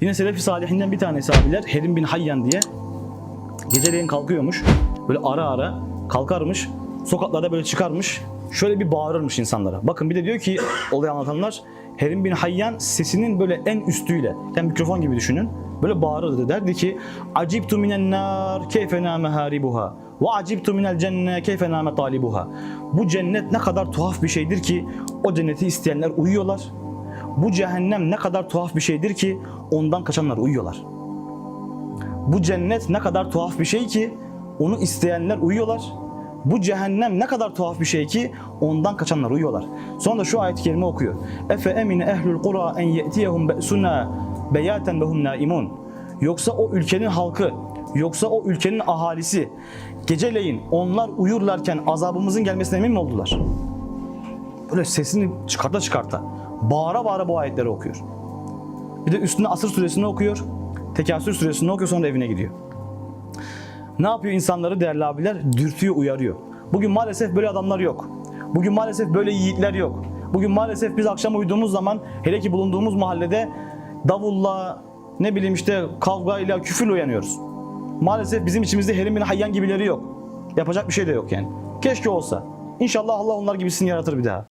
Yine Selefi Salihinden bir tanesi abiler Herim bin Hayyan diye geceleyin kalkıyormuş. Böyle ara ara kalkarmış. Sokaklarda böyle çıkarmış. Şöyle bir bağırırmış insanlara. Bakın bir de diyor ki olayı anlatanlar Herim bin Hayyan sesinin böyle en üstüyle yani mikrofon gibi düşünün. Böyle bağırırdı. Derdi ki Acibtu minen nar keyfe nâme haribuha ve acibtu minel cenne keyfe nâme talibuha. Bu cennet ne kadar tuhaf bir şeydir ki o cenneti isteyenler uyuyorlar. Bu cehennem ne kadar tuhaf bir şeydir ki ondan kaçanlar uyuyorlar. Bu cennet ne kadar tuhaf bir şey ki onu isteyenler uyuyorlar. Bu cehennem ne kadar tuhaf bir şey ki ondan kaçanlar uyuyorlar. Sonra da şu ayet-i kerime okuyor. Efe emine ehlul kura en ye'tiyehum be'suna beyaten ve hum naimun. Yoksa o ülkenin halkı, yoksa o ülkenin ahalisi geceleyin onlar uyurlarken azabımızın gelmesine emin mi oldular? Böyle sesini çıkarta çıkarta, bağıra bağıra bu ayetleri okuyor. Bir de üstüne Asır suresini okuyor. Tekasür suresini okuyor sonra evine gidiyor. Ne yapıyor insanları değerli abiler? Dürtüyor, uyarıyor. Bugün maalesef böyle adamlar yok. Bugün maalesef böyle yiğitler yok. Bugün maalesef biz akşam uyuduğumuz zaman hele ki bulunduğumuz mahallede davulla ne bileyim işte kavgayla küfürle uyanıyoruz. Maalesef bizim içimizde Herim bin Hayyan gibileri yok. Yapacak bir şey de yok yani. Keşke olsa. İnşallah Allah onlar gibisini yaratır bir daha.